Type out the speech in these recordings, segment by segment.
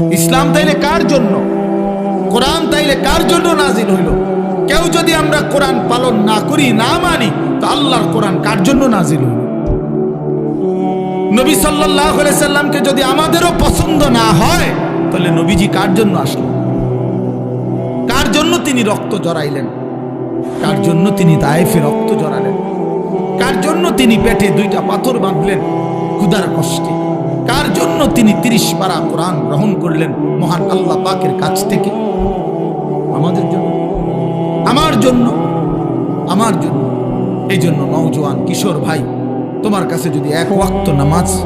ইসলাম তাইলে কার জন্য? কোরআন তাইলে কার জন্য নাজিল হইল? কেউ যদি আমরা কোরআন পালন না করি, না মানি, তো আল্লাহর কোরআন কার জন্য নাজিল হইল? নবী সাল্লাহ সাল্লামকে যদি আমাদেরও পছন্দ না হয়, তাহলে নবীজি কার জন্য আসলেন কার জন্য তিনি রক্ত জড়াইলেন? কার জন্য তিনি দায়েফে রক্ত জড়ালেন? কার জন্য তিনি পেটে দুইটা পাথর বাঁধলেন? ক্ষুদার কষ্টে। কার জন্য তিনি তিরিশ পারা কোরআন গ্রহণ করলেন মহান আল্লাহ পাকের কাছ থেকে? আমাদের জন্য। আমার জন্য। আমার জন্য। এই জন্য নওজোয়ান কিশোর ভাই, তোমার কাছে যদি এক ওয়াক্ত নামাজ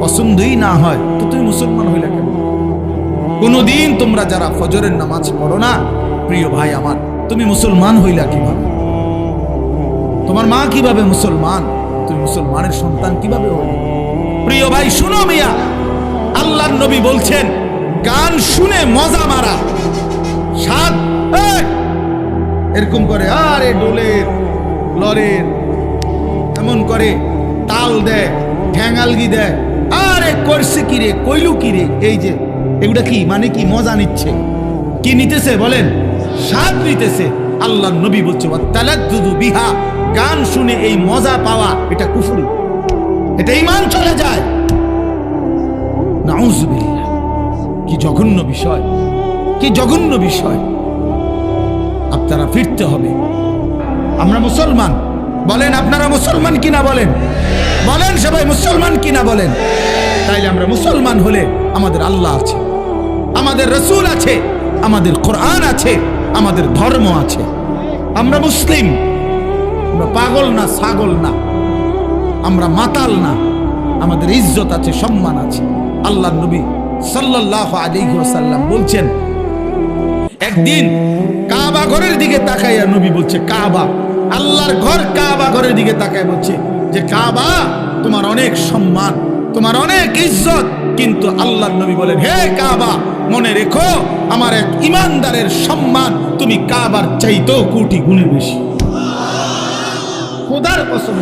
পছন্দই না হয়, তো তুমি মুসলমান হইলে কেন? কোনোদিন তোমরা যারা ফজরের নামাজ পড়ো না, প্রিয় ভাই আমার, তুমি মুসলমান হইলা কীভাবে? তোমার মা কীভাবে মুসলমান? তুমি মুসলমানের সন্তান কীভাবে হইলে? প্রিয় ভাই, শুনো মিয়া। আল্লাহর নবী বলছেন, গান শুনে মজা মারা। সাত এরকম করে আরে ডোলের, লরের, এমন করে তাল দেয় ঠ্যাঙালগি দেয়। আরে করছে কিরে কইলু কিরে এই যে, এগুলা কি মানে কি, মজা নিচ্ছে। কি নিতেছে বলেন? স্বাদ নিতেছে। আল্লাহ নবী বলছে বিহা। গান শুনে এই মজা পাওয়া, এটা কুফুরি। এটা ইমান চলে যায়। নাউজুবিল্লাহ। কি জঘন্য বিষয়। কি জঘন্য বিষয়। আপনারা ফিরতে হবে। আমরা মুসলমান। বলেন, আপনারা মুসলমান কিনা বলেন? বলেন, সবাই মুসলমান কিনা বলেন? তাইলে আমরা মুসলমান হলে আমাদের আল্লাহ আছে। আমাদের রসুল আছে। আমাদের কোরআন আছে। আমাদের ধর্ম আছে। আমরা মুসলিম। আমরা পাগল না, ছাগল না। আমরা মাতাল না, আমাদের ইজ্জত আছে, সম্মান আছে। আল্লাহ নবী সাল্লাহ আলী সাল্লাম বলছেন, একদিন কাবা ঘরের দিকে তাকাইয়া নবী বলছে, কাবা, আল্লাহর ঘর কাবা ঘরের দিকে তাকায় বলছে যে, কাবা, তোমার অনেক সম্মান, তোমার অনেক ইজ্জত, কিন্তু আল্লাহর নবী বলেন, হে কাবা, মনে রেখো, আমার এক ইমানদারের সম্মান তুমি কাবার চাইতেও কোটি গুণে বেশি। খোদার কসম।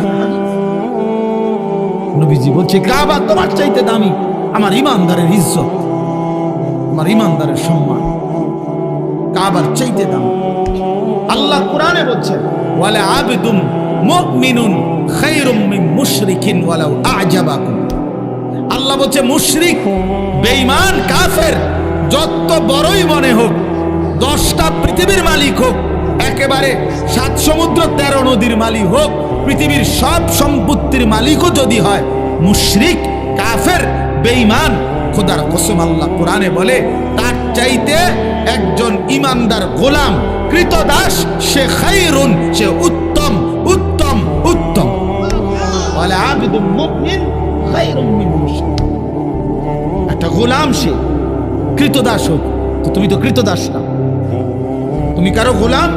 নবীজি বলছে, কাবা তোমার চাইতে দামি, আমার ইমানদারের ইজ্জত, আমার ইমানদারের সম্মান। কাবার চাইতে দাম। আল্লাহ কোরআনে বলছেন ওয়ালা আবেদুম মুমিনুন খায়রুম মিন মুশরিকিন ওয়ালাউ আ'জাবাকুম। আল্লাহ বলছে, মুশরিক, বেঈমান, কাফের, যত বড়ই মনে হোক, দশটা পৃথিবীর মালিক হোক একেবারে সাত সমুদ্র, তেরো নদীর মালিক হোক, পৃথিবীর সব সম্পত্তির মালিকও যদি হয়, মুশরিক, কাফের, বেঈমান, খোদার কসম আল্লাহ কোরআনে বলে, তার চাইতে একজন ইমানদার গোলাম, কৃতদাস, সে খাইরুন, সে উত্তম উত্তম উত্তম। বলে আবিদুল মুমিন মিন একটা গোলাম সে, কৃতদাস হোক, তো তুমি তো কৃতদাস না। তুমি কারও গোলাম?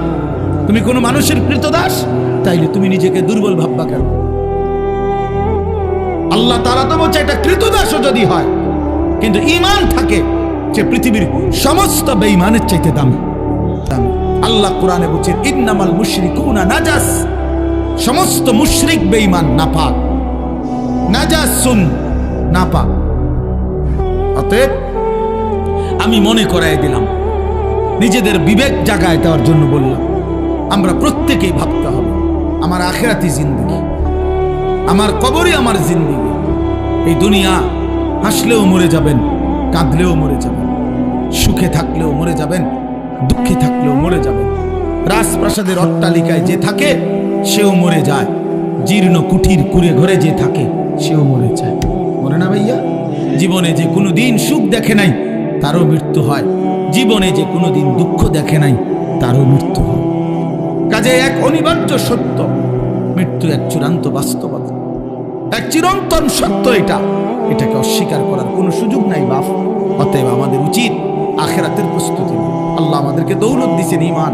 তুমি কোনো মানুষের কৃতদাস? তাইলে তুমি নিজেকে দুর্বল ভাববা কেন? আল্লাহ তারা তো বলছে, একটা কৃতদাসও যদি হয়, কিন্তু ইমান থাকে যে পৃথিবীর সমস্ত বেঈমানের চাইতে দামি। আল্লাহ কোরআনে বলছেন ইন্নামাল মুশরিকুনা নাজাস। সমস্ত মুশরিক বেঈমান নাপাক। নাজাসুন নাপাক। অতএব, আমি মনে করাই দিলাম নিজেদের বিবেক জাগায় দেওয়ার জন্য বললাম, আমরা প্রত্যেকেই ভাবতে হবে, আমার আখেরাতি জিন্দগি, আমার কবরই আমার জিন্দগি। এই দুনিয়া হাসলেও মরে যাবেন, কাঁদলেও মরে যাবেন, সুখে থাকলেও মরে যাবেন, দুঃখে থাকলেও মরে যাবেন। রাজপ্রাসাদের অট্টালিকায় যে থাকে, সেও মরে যায়। জীর্ণ কুঠির কুড়ে ঘরে যে থাকে, সেও মরে যায়। মরে না ভাইয়া? জীবনে যে কোনো দিন সুখ দেখে নাই, তারও মৃত্যু হয়। জীবনে যে কোনো দিন দুঃখ দেখে নাই, তারও মৃত্যু হয়। কাজে এক অনিবার্য সত্য, মৃত্যু এক চূড়ান্ত বাস্তবতা। এক চিরন্তন সত্য এটা। এটাকে অস্বীকার করার কোনো সুযোগ নাই, বাপ। অতএব আমাদের উচিত আখেরাতের প্রস্তুতি। আল্লাহ আমাদেরকে দৌলত দিছেন ইমান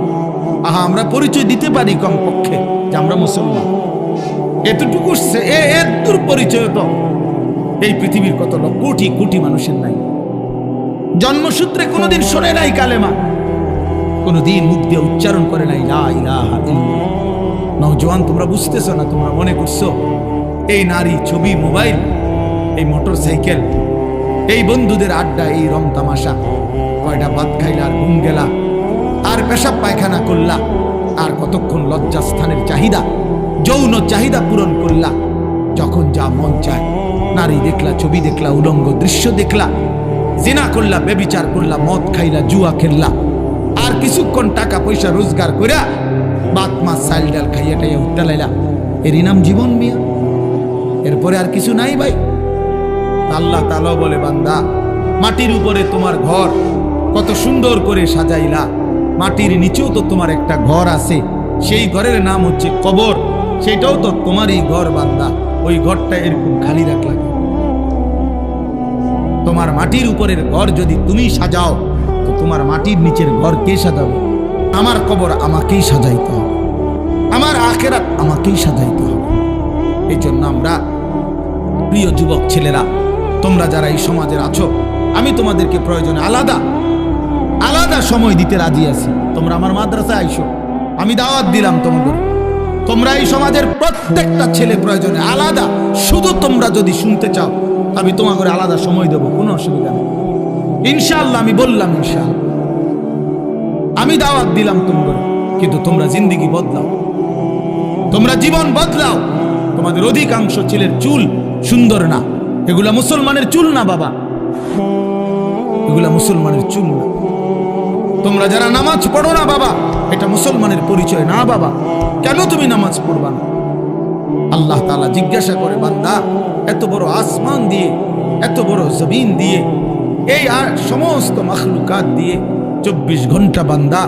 আহা, আমরা পরিচয় দিতে পারি কমপক্ষে যে আমরা মুসলমান। এতটুকু এর পরিচয় তো এই পৃথিবীর কত কোটি কোটি মানুষের নাই। জন্মসূত্রে কোনোদিন শোনে নাই কালেমা। কোনোদিন মুখ দিয়ে উচ্চারণ করে নাই নওজোয়ান, তোমরা বুঝতেছো না, তোমরা মনে করছ? এই নারী ছবি, মোবাইল, এই মোটর সাইকেল এই বন্ধুদের আড্ডা, এই রং তামাশা, কয়টা ভাত খাইলা, আর ঘুম গেলা, আর পেশাব পায়খানা করলা, আর কতক্ষণ লজ্জাস্থানের চাহিদা, যৌন চাহিদা পূরণ করলা, যখন যা মন চায়, নারী দেখলা, ছবি দেখলা, উলঙ্গ দৃশ্য দেখলা জিনা করলা বেবিচার করলা মদ খাইলা, জুয়া খেললা আর কিছুক্ষণ টাকা পয়সা রোজগার করিয়া বাত মাছ, চাল ডাল খাইয়া টাইয়া উঠতে লাইলা এরই নাম জীবন মিয়া। এরপরে আর কিছু নাই ভাই। আল্লাহ তালা বলে, বান্দা, মাটির উপরে তোমার ঘর কত সুন্দর করে সাজাইলা। মাটির নিচেও তো তোমার একটা ঘর আছে। সেই ঘরের নাম হচ্ছে কবর। সেটাও তো তোমারই ঘর, বান্দা। ওই ঘরটা এরকম খালি রাখলা? তোমার মাটির উপরের ঘর যদি তুমি সাজাও, তো তোমার মাটির নিচের ঘর কে সাজাবে? আমার কবর আমাকেই সাজাইতে হবে। আমার আখেরাত আমাকেই সাজাইতে হবে। এই জন্য আমরা, প্রিয় যুবক ছেলেরা, তোমরা যারা এই সমাজের আছো, আমি তোমাদেরকে প্রয়োজনে আলাদা আলাদা সময় দিতে রাজি আছি। তোমরা আমার মাদ্রাসায় আইসো। আমি দাওয়াত দিলাম তোমাদের। তোমরা এই সমাজের প্রত্যেকটা ছেলে প্রয়োজনে আলাদা। শুধু তোমরা যদি শুনতে চাও আমি তোমাকে আলাদা সময় দেবো, কোনো অসুবিধা নেই। ইনশাআল্লাহ, আমি বললাম ইনশাআল্লাহ। আমি দাওয়াত দিলাম তোমাদের কিন্তু তোমরা জিন্দিগি বদলাও। তোমরা জীবন বদলাও। তোমাদের অধিকাংশ ছেলের চুল সুন্দর না। এগুলা মুসলমানের চুল না, বাবা। এগুলা মুসলমানের চুল না। তোমরা যারা নামাজ পড়ো না, বাবা, এটা মুসলমানের পরিচয় না, বাবা। কেন তুমি নামাজ পড়বা না? আল্লাহ তালা জিজ্ঞাসা করে, বান্দা, এত বড় আসমান দিয়ে, এত বড় জমিন দিয়ে, এই আর সমস্ত মখলুকাত দিয়ে চব্বিশ ঘণ্টা বান্দা,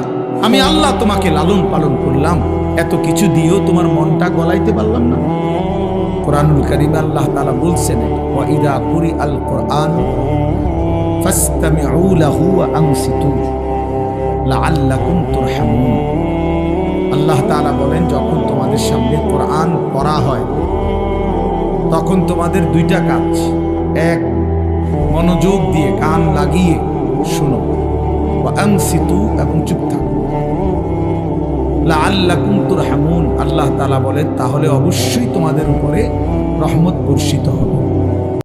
আমি আল্লাহ তোমাকে লালন পালন করলাম। এত কিছু দিয়েও তোমার মনটা গলাইতে পারলাম না। কোরআনুল করিম আল্লাহ তালা বলছেন, ওয়া ইদা কুরি আল কোরআন ফাস্তামিউ লাহু আনসিতু লাআল্লাকুম আল্লাহ তাআলা বলেন, যখন তোমাদের সামনে কোরআন পড়া হয়, তখন তোমাদের দুইটা কাজ। এক, মনোযোগ দিয়ে কান লাগিয়ে শোনো। আনসিতু এবং চুপ থাকো। লাআল্লাকুম তুরহামুন, আল্লাহ তাআলা বলেন, তাহলে অবশ্যই তোমাদের উপরে রহমত বর্ষিত হবে।